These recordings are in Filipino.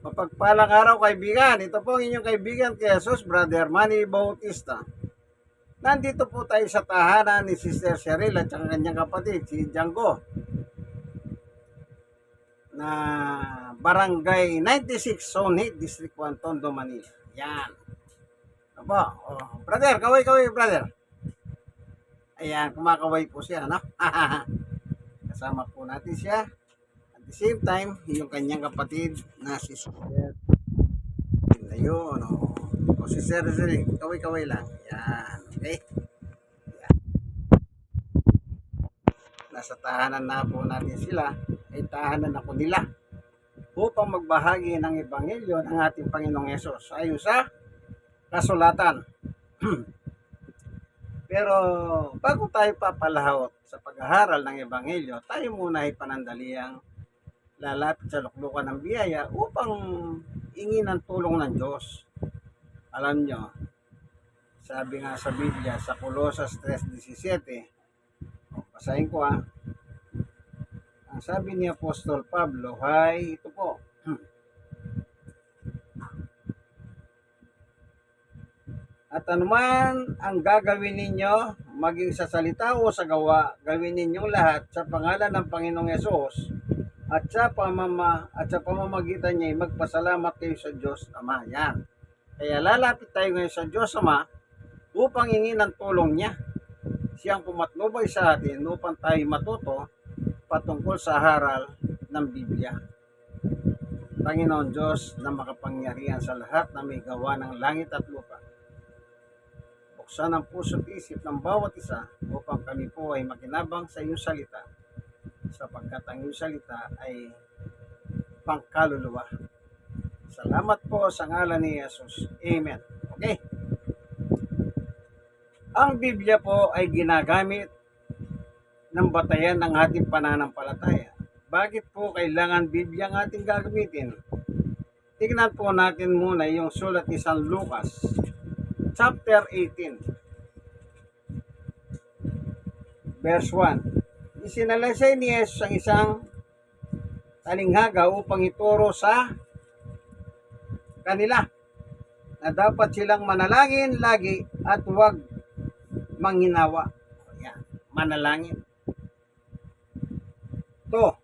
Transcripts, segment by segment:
Mapagpalang araw kaibigan. Ito po ang inyong kaibigan kay Jesus, Brother Manny Bautista. Nandito po tayo sa tahanan ni Sister Cheryl at ang kanyang kapatid, si Django. Na Barangay 96, Zone 8, District 1, Tondo, Manila. Yan. Apo, oh, brother, kaway-kaway, brother. Ayan, kumakaway po siya, no? Kasama po natin siya. The same time, yung kanyang kapatid na si Sister. Ayun, o. O si Sir Rizal, kaway-kaway lang. Yan, okay? Yan. Nasa tahanan na po natin sila, ay tahanan ako nila upang magbahagi ng Ebanghelyo ng ating Panginoong Yesus ayon sa kasulatan. Pero bago tayo papalahot sa pag-aaral ng Ebanghelyo, tayo muna ay panandaliang lalapit sa luklukan ng biyaya upang ingin ang tulong ng Diyos. Alam nyo, sabi nga sa Biblia, sa Colosas 3.17, o, basahin ko ah, ang sabi ni Apostol Pablo ay ito po, At anuman ang gagawin ninyo, maging sa salita o sa gawa, gawin ninyong lahat sa pangalan ng Panginoong Yesus at sa pamama at sa pamamagitan niya ay magpasalamat kayo sa Diyos Ama. Yan. Kaya lalapit tayo ngayon sa Diyos Ama upang hingin ang tulong niya. Siyang pumatnubay sa atin upang tayo matuto patungkol sa haral ng Biblia. Panginoon Diyos na makapangyarihan sa lahat na may gawa ng langit at lupa buksan ang puso at isip ng bawat isa upang kami po ay makinabang sa iyong salita sapagkat ang iyong salita ay pangkaluluwa. Salamat po sa ngalan ni Jesus. Amen. Okay? Ang Biblia po ay ginagamit ng batayan ng ating pananampalataya. Bakit po kailangan Biblia ang ating gagamitin? Tignan po natin muna yung sulat ni San Lucas chapter 18 verse 1 Isinalaysay ni Jesus ang isang talinghaga upang ituro sa kanila na dapat silang manalangin lagi at huwag manghinawa. Yan, manalangin. To,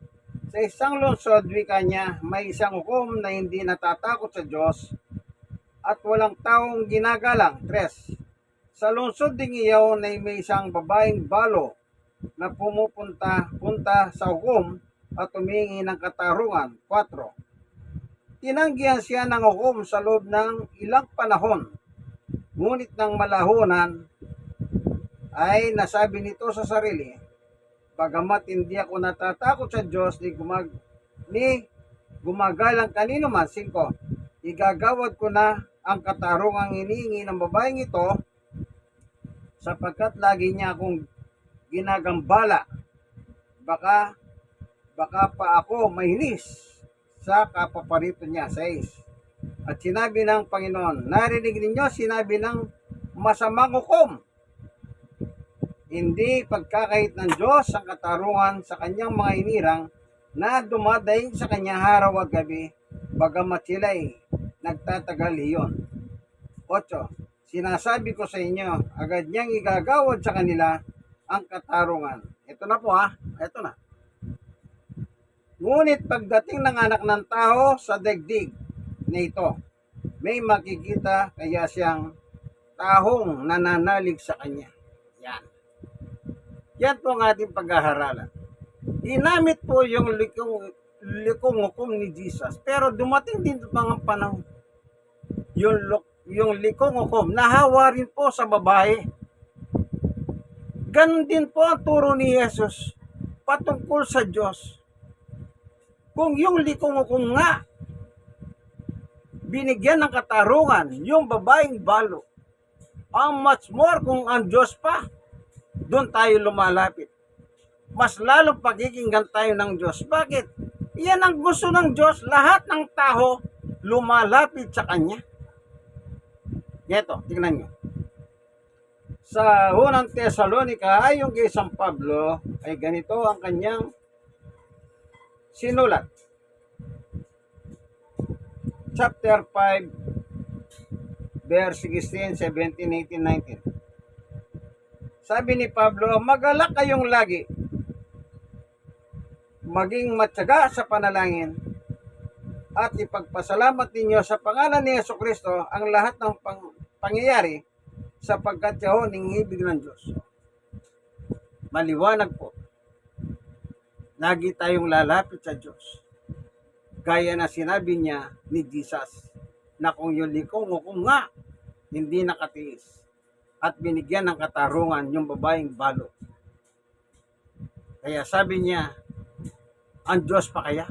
sa isang lungsod, wika niya, may isang hukom na hindi natatakot sa Diyos at walang taong ginagalang. Tres, sa lungsod ding iyaw na may isang babaeng balo na pumupunta punta sa hukom at humingi ng katarungan. 4. Tinanggihan siya ng hukom sa loob ng ilang panahon. Ngunit ng malahunan ay nasabi nito sa sarili, Bagamat hindi ako natatakot sa Diyos ni, gumag ni gumagalang kanino man. 5. Igagawad ko na ang katarungang hinihingi ng babaeng ito sapagkat lagi niya akong ginagambala. Baka baka pa ako mahinis sa kapaparito niya. 6. At sinabi ng Panginoon, narinig ninyo, sinabi ng masamang hukom. Hindi pagkakait ng Diyos ang katarungan sa kanyang mga inirang na dumadaing sa kanya araw at gabi, bagamat sila'y nagtatagal iyon. 8. Sinasabi ko sa inyo, agad niyang igagawad sa kanila ang katarungan. Ito na po ha, ito na. Ngunit pagdating ng anak ng tao sa degdig na ito, may makikita kaya siyang tahong nananalig sa kanya. Yan. Yan po ang ating pag-aaralan. Ginamit po yung likong, likong hukom ni Jesus. Pero dumating din mga panahon yung, yung likong hukom, nahawa rin po sa babae. Ganon din po ang turo ni Jesus patungkol sa Diyos. Kung yung likong hukom nga, binigyan ng katarungan yung babaeng balo, ang much more kung ang Diyos pa, doon tayo lumalapit. Mas lalong pagkikinggan tayo ng Diyos. Bakit? Yan ang gusto ng Diyos. Lahat ng tao lumalapit sa Kanya. Ito, tingnan nyo. Sa unang Tesalonika, ayon kay San Pablo, ay ganito ang kanyang sinulat. chapter 5, verse 16, 17, 18, 19. Sabi ni Pablo, magalak kayong lagi. Maging matyaga sa panalangin at ipagpasalamat ninyo sa pangalan ni Yeso Kristo ang lahat ng pang- pangyayari sapagkat yaho ng ibig ng Diyos. Maliwanag po. Lagi tayong lalapit sa Diyos. Gaya na sinabi niya ni Jesus na kung yung likong o kung nga hindi nakatiis at binigyan ng katarungan yung babaeng balo. Kaya sabi niya, ang Diyos pa kaya?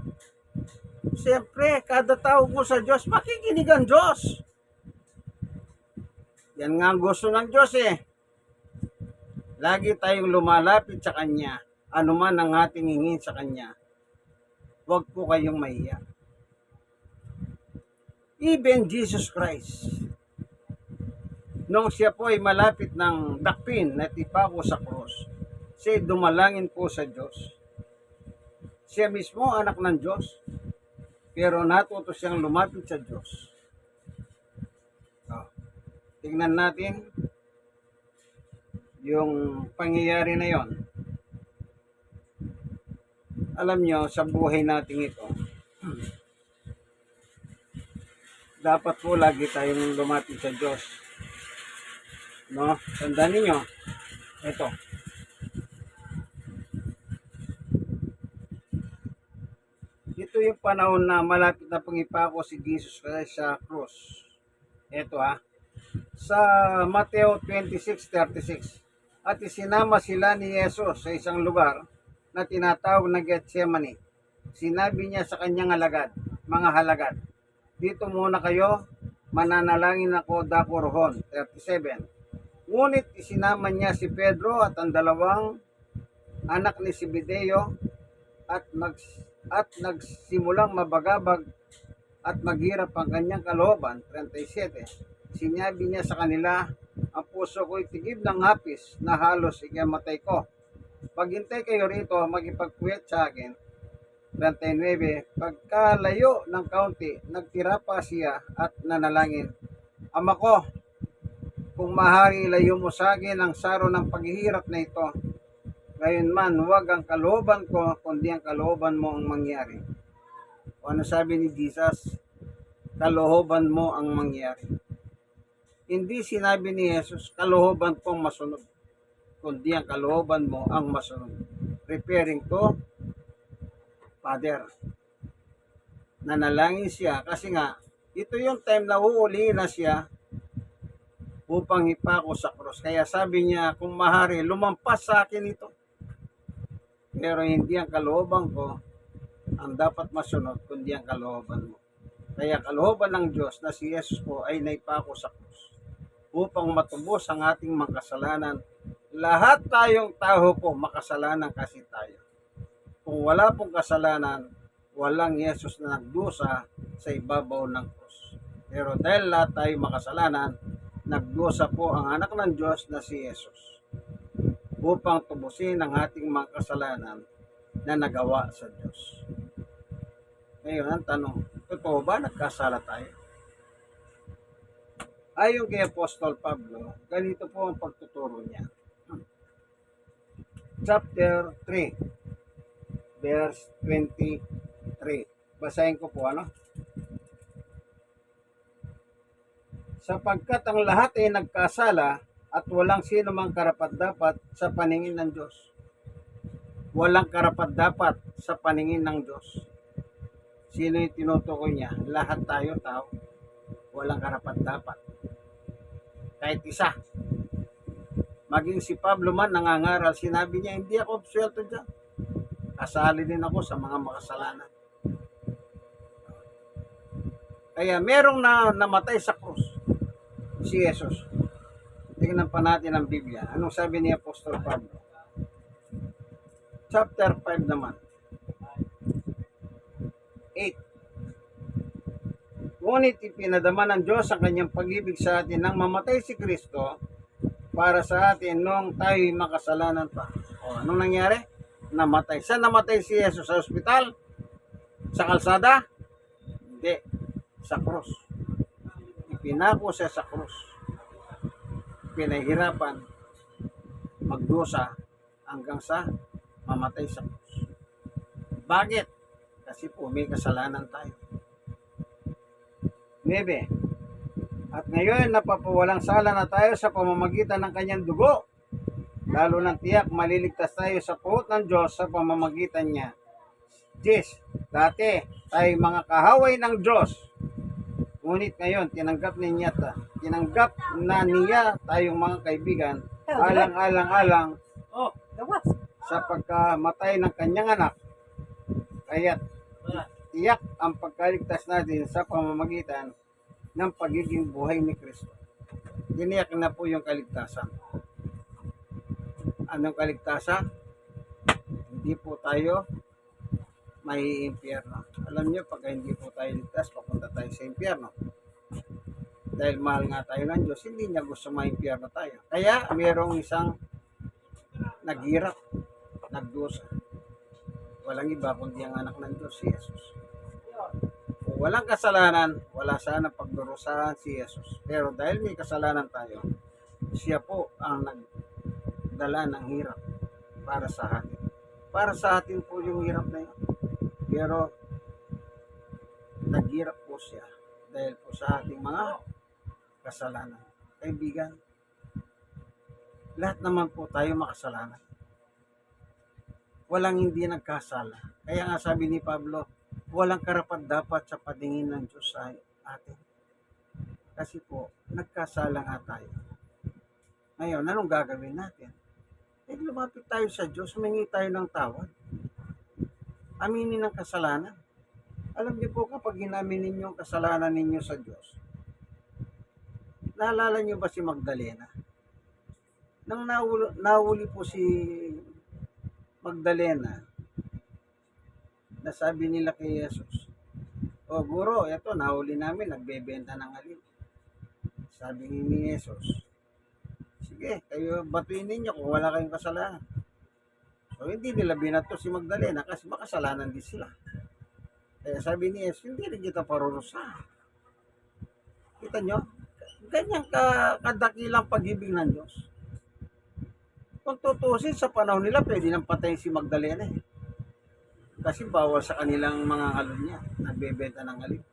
Siyempre, kada tao mo sa Diyos, makikinig ang Diyos. Yan nga ang gusto ng Diyos eh. Lagi tayong lumalapit sa Kanya, anuman ang ating hingin sa Kanya. Huwag po kayong mahiya. Even Jesus Christ, nung siya po ay malapit ng dakpin na tipako sa krus, siya dumalangin po sa Diyos. Siya mismo anak ng Diyos, pero natuto siyang lumapit sa Diyos. Tingnan natin yung pangyayari na yon. Alam nyo, sa buhay natin ito, dapat po lagi tayong lumapit sa Diyos. No? Tandaan ninyo, ito. Ito yung panahon na malapit na pangipako si Jesus Christ sa cross. Ito ha. Sa Mateo 26:36. At isinama sila ni Jesus sa isang lugar na tinatawag na Gethsemane. Sinabi niya sa kanyang alagad, mga halagad, dito muna kayo, mananalangin ako dako rohon. 37. Ngunit isinama niya si Pedro at ang dalawang anak ni Zebedeo at mag at nagsimulang mabagabag at maghirap ang kanyang kalooban. 37. Sinabi niya sa kanila, ang puso ko'y tigib ng hapis na halos ikamatay ko. Paghintay kayo rito, magipagpuyat sa akin. 39. Pagkalayo ng kaunti, nagtira pa siya at nanalangin. Ama ko, kung mahari layo mo sa akin ang saro ng paghihirap na ito, gayon man, huwag ang kalooban ko, kundi ang kalooban mo ang mangyari. O ano sabi ni Jesus? Kalooban mo ang mangyari. Hindi sinabi ni Jesus, kalooban ko ang masunod, kundi ang kalooban mo ang masunod. Referring to Father. Nanalangin siya kasi nga, ito yung time na uuli na siya upang ipako sa cross. Kaya sabi niya, kung mahari, lumampas sa akin ito. Pero hindi ang kalooban ko ang dapat masunod, kundi ang kalooban mo. Kaya kalooban ng Diyos na si Jesus po ay naipako sa krus upang matubos ang ating mga kasalanan. Lahat tayong tao po makasalanan kasi tayo. Kung wala pong kasalanan, walang Yesus na nagdusa sa ibabaw ng krus. Pero dahil lahat tayo makasalanan, nagdusa po ang anak ng Diyos na si Jesus upang tubusin ang ating mga kasalanan na nagawa sa Diyos. Ngayon, ang tanong, totoo ba nagkasala tayo? Ayon kay Apostol Pablo, ganito po ang pagtuturo niya. Chapter 3, verse 23. Basahin ko po ano? Sapagkat ang lahat ay nagkasala at walang sino mang karapat-dapat sa paningin ng Diyos. Walang karapat-dapat sa paningin ng Diyos. Sino yung tinutukoy niya? Lahat tayo tao. Walang karapat-dapat. Kahit isa. Maging si Pablo man nangangaral, sinabi niya, hindi ako absuelto dyan. Kasali din ako sa mga makasalanan. Kaya merong na namatay sa krus. Si Jesus. Tingnan pa natin ang Biblia. Anong sabi ni Apostol Pablo? Chapter 5 naman. 8. Ngunit ipinadama ng Diyos ang kanyang pag-ibig sa atin nang mamatay si Kristo para sa atin nung tayo'y makasalanan pa. O, anong nangyari? Namatay. Saan namatay si Jesus? Sa ospital? Sa kalsada? Hindi. sa krus. Ipinako siya sa krus. Pinahirapan magdusa hanggang sa mamatay sa krus. Bakit? Kasi po may kasalanan tayo. 9. At ngayon napapawalang sala na tayo sa pamamagitan ng kanyang dugo. Lalo ng tiyak maliligtas tayo sa puot ng Diyos sa pamamagitan niya. 10. Dati tayo mga kahaway ng Diyos. Ngunit ngayon tinanggap niya tinanggap na niya tayong mga kaibigan alang-alang-alang Oh, sa pagkamatay ng kanyang anak. Kaya tiyak ang pagkaligtas natin sa pamamagitan ng pagiging buhay ni Kristo. Tiniyak na po yung kaligtasan. Anong kaligtasan? Hindi po tayo may impyerno. Alam niyo, pag hindi po tayo ligtas, papunta tayo sa impyerno. Dahil mahal nga tayo ng Diyos, hindi niya gusto ma-impyerno tayo. Kaya, mayroong isang naghirap, nagdusa. Walang iba kundi ang anak ng Diyos, si Jesus. Walang kasalanan, wala sana pagdurusahan si Jesus. Pero dahil may kasalanan tayo, siya po ang nagdala ng hirap para sa atin. Para sa atin po yung hirap na yun. Pero naghirap po siya dahil po sa ating mga kasalanan. Kaibigan, lahat naman po tayo makasalanan. Walang hindi nagkasala. Kaya nga sabi ni Pablo, walang karapat dapat sa padingin ng Diyos sa atin. Kasi po, nagkasala nga tayo. Ngayon, anong gagawin natin? Eh, lumapit tayo sa Diyos, humingi tayo ng tawad. Aminin ang kasalanan. Alam niyo po kapag inamin ninyo ang kasalanan ninyo sa Diyos, naalala niyo ba si Magdalena? Nang nahuli, nahuli po si Magdalena, nasabi nila kay Jesus, O guro, eto, nahuli namin, nagbebenta ng alin. Sabi ni Jesus, sige, kayo batuin ninyo kung wala kayong kasalanan. So, hindi nila binato si Magdalena kasi makasalanan din sila. Kaya sabi ni Jesus, hindi rin kita parurusahan. Kita nyo? Ganyan ka, kadakilang pag-ibig ng Diyos. Kung tutusin sa panahon nila, pwede nang patayin si Magdalena eh. Kasi bawal sa kanilang mga alon niya, nagbebenta ng alin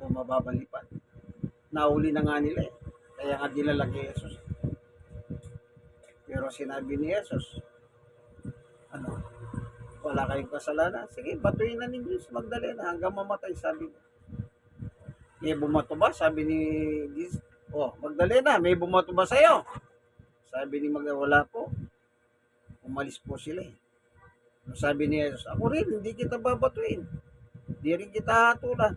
o mababalipan. Nauli na nga nila eh. Kaya nga dinala kay Jesus. Pero sinabi ni Jesus, ano, wala kayong kasalanan. Sige, batuin na ninyo si Magdalena hanggang mamatay, sabi niya. May bumato ba? Sabi ni Jesus, oh, Magdalena, may bumato ba sa'yo? Sabi ni Magdalena, wala po. Umalis po sila eh. Sabi ni Jesus, ako rin, hindi kita babatuin. Hindi rin kita hatulan.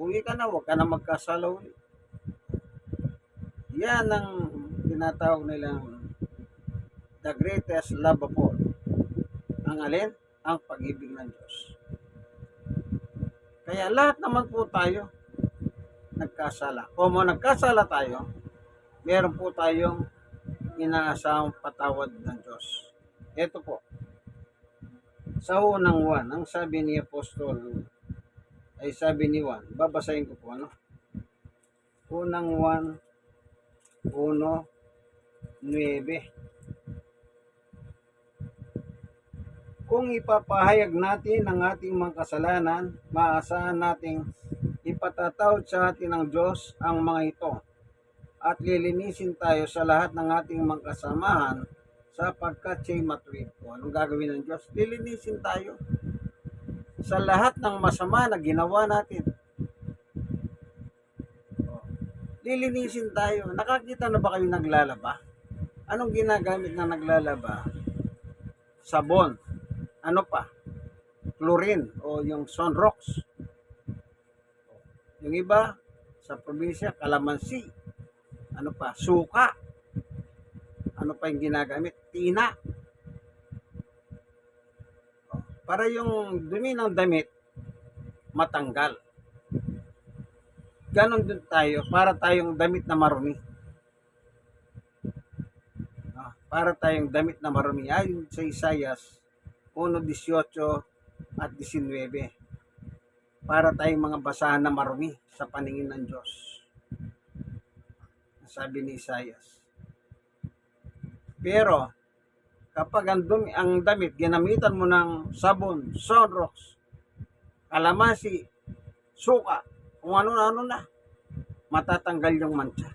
Uwi ka na, huwag ka na magkasala uli. Yan ang tinatawag nilang the greatest love of all. Ang alin? Ang pag-ibig ng Diyos. Kaya lahat naman po tayo nagkasala. Kung mo nagkasala tayo, meron po tayong inaasahang patawad ng Diyos. Ito po. Sa unang 1, ang sabi ni Apostol, ay sabi ni Juan, babasahin ko po ano. Unang 1, 1, 9. Kung ipapahayag natin ang ating mga kasalanan, maasahan nating ipatatawad sa atin ng Diyos ang mga ito at lilinisin tayo sa lahat ng ating mga kasamahan sapagkat siya'y matuwid po. Anong gagawin ng Diyos? Lilinisin tayo sa lahat ng masama na ginawa natin. Lilinisin tayo. Nakakita na ba kayo naglalaba? Anong ginagamit na naglalaba? Sabon. Ano pa? Chlorine o yung sunrox. Yung iba, sa probinsya, kalamansi. Ano pa? Suka. Ano pa yung ginagamit? Tina. Para yung dumi ng damit, matanggal. Ganon din tayo, para tayong damit na marumi. Ah, para tayong damit na marumi. Ayon sa Isayas 1.18 at 19. para tayong mga basahan na marumi sa paningin ng Diyos. Sabi ni Isaias. Pero, kapag ang, dumi, ang damit, ginamitan mo ng sabon, sunrocks, kalamasi, suka, kung ano-ano na, matatanggal yung mancha.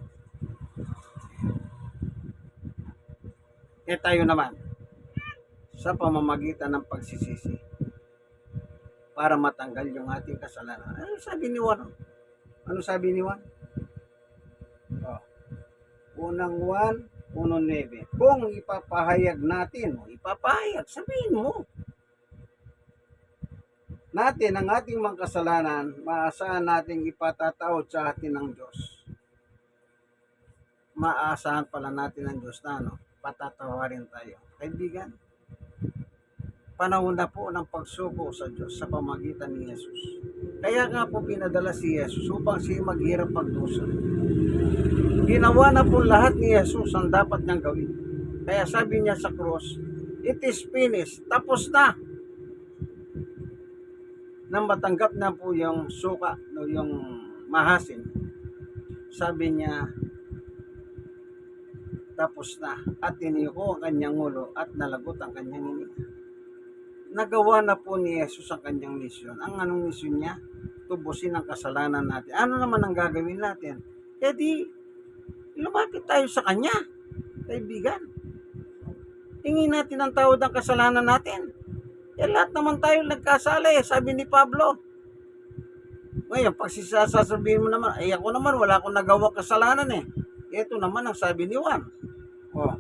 Eh tayo naman, sa pamamagitan ng pagsisisi, para matanggal yung ating kasalanan. Ano sabi ni Juan? Ano sabi ni Juan? Oh. Unang 1, 1.9. Kung ipapahayag natin, ipapahayag, sabihin mo. Natin ang ating mga kasalanan, maasahan nating ipatatawad sa atin ng Diyos. Maasahan pala natin ng Diyos na ano, patatawarin tayo. Kaibigan, panahon na po ng pagsuko sa Diyos sa pamagitan ni Jesus. Kaya nga po pinadala si Jesus upang siya maghirap pagdusa. Ginawa na po lahat ni Jesus ang dapat niyang gawin. Kaya sabi niya sa cross, it is finished. Tapos na. Nang matanggap na po yung suka, no, yung mahasin, sabi niya, tapos na. At tiniko ang kanyang ulo at nalagot ang kanyang hininga. Nagawa na po ni Jesus ang kanyang misyon. Ang anong misyon niya? Tubusin ang kasalanan natin. Ano naman ang gagawin natin? E di, lumapit tayo sa Kanya, kaibigan. Tingin natin ang tawad ng kasalanan natin. Eh, lahat naman tayo nagkasala eh, sabi ni Pablo. Ngayon, pag sasasabihin mo naman, ay ako naman, wala akong nagawa kasalanan eh. Ito naman ang sabi ni Juan. Oh.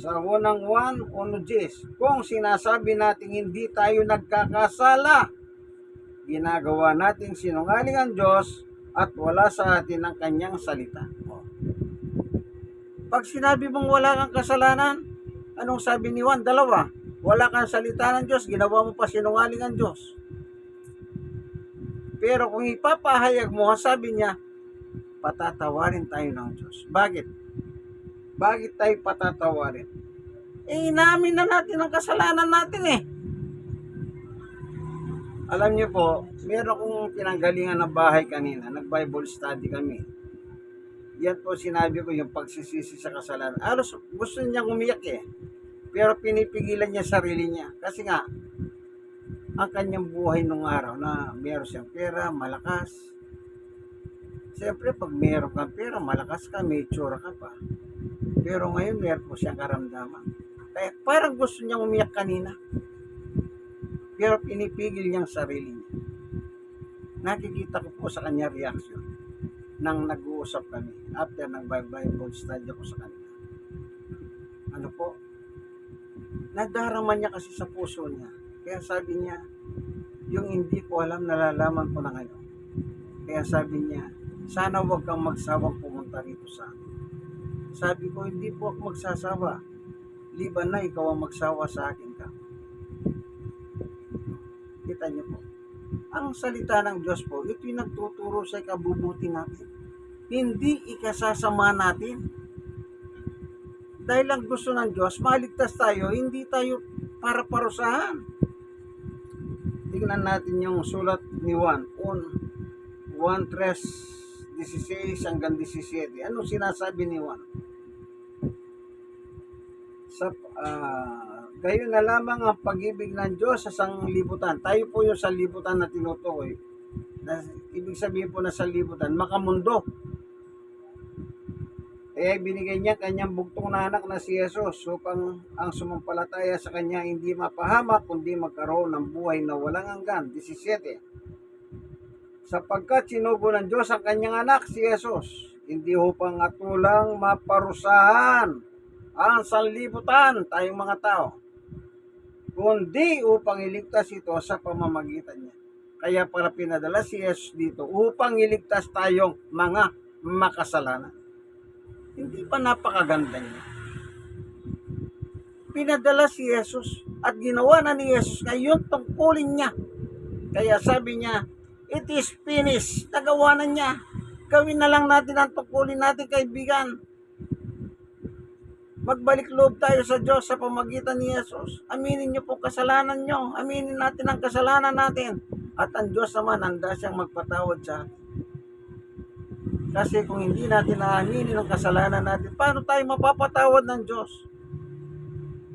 Sa unang 1, 1 kung sinasabi natin hindi tayo nagkakasala, ginagawa nating sinungaling ang Diyos at wala sa atin ang kanyang salita. Pag sinabi mong wala kang kasalanan, anong sabi ni Juan? Dalawa. Wala kang salita ng Diyos, ginawa mo pa sinungaling ang Diyos. Pero kung ipapahayag mo, sabi niya, patatawarin tayo ng Diyos. Bakit? Bakit tayo patatawarin? Eh, inamin na natin ang kasalanan natin eh. Alam niyo po, meron kong pinanggalingan ng bahay kanina. Nag-Bible study kami. Yan po sinabi ko yung pagsisisi sa kasalanan. Alos, gusto niyang umiyak eh. Pero pinipigilan niya sarili niya. Kasi nga, ang kanyang buhay nung araw na meron siyang pera, malakas. Siyempre, pag meron kang pera, malakas ka, may tsura ka pa. Pero ngayon, meron po siyang karamdaman. Kaya parang gusto niyang umiyak kanina. Pero pinipigil niyang sarili niya. Nakikita ko po sa kanya reaction nang nag-uusap kami after ng Bible study ko sa kanya. Ano po? Nadarama niya kasi sa puso niya. Kaya sabi niya, yung hindi ko alam, nalalaman ko na ngayon. Kaya sabi niya, sana wag kang magsawang pumunta rito sa akin. Sabi ko, hindi po ako magsasawa. Liban na ikaw ang magsawa sa akin ka. Kita niyo po. Ang salita ng Diyos po, ito yung nagtuturo sa ikabubuti natin. Hindi ikasasama natin. Dahil ang gusto ng Diyos, maligtas tayo, hindi tayo para parusahan. Tingnan natin yung sulat ni Juan. 1, 1, 3, 16 hanggang 17. Ano sinasabi ni Juan? Sa, ah, gayon na lamang ang pag-ibig ng Diyos sa sanglibutan. Tayo po yung sanlibutan na tinutukoy. Na, ibig sabihin po na sanlibutan, makamundo. Kaya binigay niya kanyang bugtong na anak na si Jesus upang ang sumampalataya sa kanya hindi mapahamak kundi magkaroon ng buhay na walang hanggan. 17. Sapagkat sinugo ng Diyos ang kanyang anak si Jesus, hindi upang atulang maparusahan ang sanlibutan tayong mga tao, kundi upang iligtas ito sa pamamagitan niya. Kaya para pinadala si Jesus dito upang iligtas tayong mga makasalanan. Hindi pa napakaganda niya. Pinadala si Jesus at ginawa na ni Jesus ngayon tungkulin niya. Kaya sabi niya, it is finished. Nagawa na niya. Gawin na lang natin ang tungkulin natin kaibigan. Magbalik loob tayo sa Diyos sa pamagitan ni Jesus. Aminin niyo po kasalanan niyo. Aminin natin ang kasalanan natin. At ang Diyos naman, handa siyang magpatawad sa atin. Kasi kung hindi natin naaminin ang kasalanan natin, paano tayo mapapatawad ng Diyos?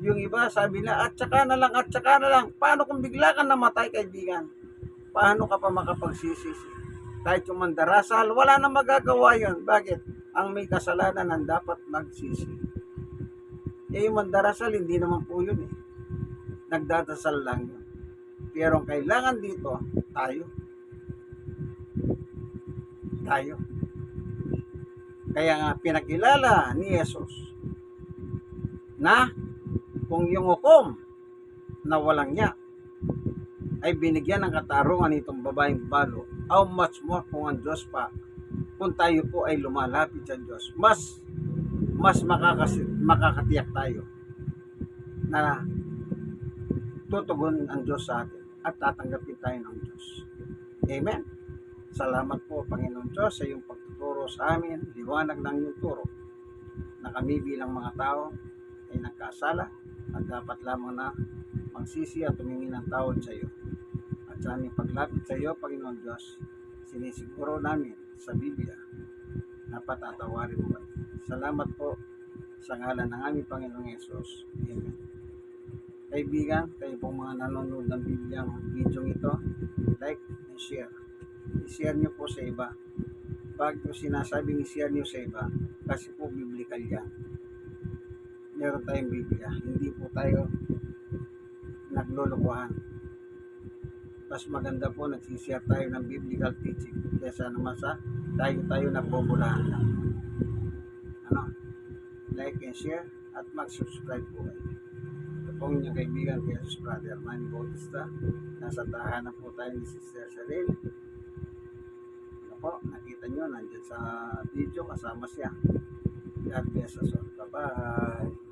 Yung iba sabi na, at saka na lang, at saka na lang. Paano kung bigla ka namatay, kaibigan? Paano ka pa makapagsisisi? Kahit yung mandarasal, wala na magagawa yon. Bakit? Ang may kasalanan ang dapat magsisi. Eh, yung mandarasal, hindi naman po yun eh. Nagdadasal lang yun. Pero ang kailangan dito, tayo. Tayo. Kaya nga pinakilala ni Jesus na kung yung hukom na walang niya ay binigyan ng katarungan itong babaeng balo, how much more kung ang Diyos pa, kung tayo po ay lumalapit sa Diyos, mas mas makakas makakatiyak tayo na tutugon ang Diyos sa atin at tatanggapin tayo ng Diyos. Amen. Salamat po, Panginoon Diyos, sa iyong pagtuturo sa amin, liwanag ng iyong turo, na kami bilang mga tao ay nagkasala at dapat lamang na magsisi at tumingi ng tawad sa iyo. At sa aming paglapit sa iyo, Panginoon Diyos, sinisiguro namin sa Biblia na patatawarin mo kami. Salamat po sa ngalan ng aming Panginoong Yesus. Amen. Kaibigan, kayo pong mga nanonood ng Bibliang video ito, like and share. I-share nyo po sa iba. Ko sinasabing i-share nyo sa iba? Kasi po biblical yan. Meron tayong Biblia. Hindi po tayo naglulukuhan. Mas maganda po nagsishare tayo ng biblical teaching kesa naman sa tayo-tayo nagbubulahan lang. Like and share at mag-subscribe po kayo. Ito po inyong kaibigan kaya sa Brother Manny Bautista. Nasa tahanan po tayo ni Sister Cheryl. Ano po, nakita nyo, nandyan sa video kasama siya. God bless us all. Bye-bye.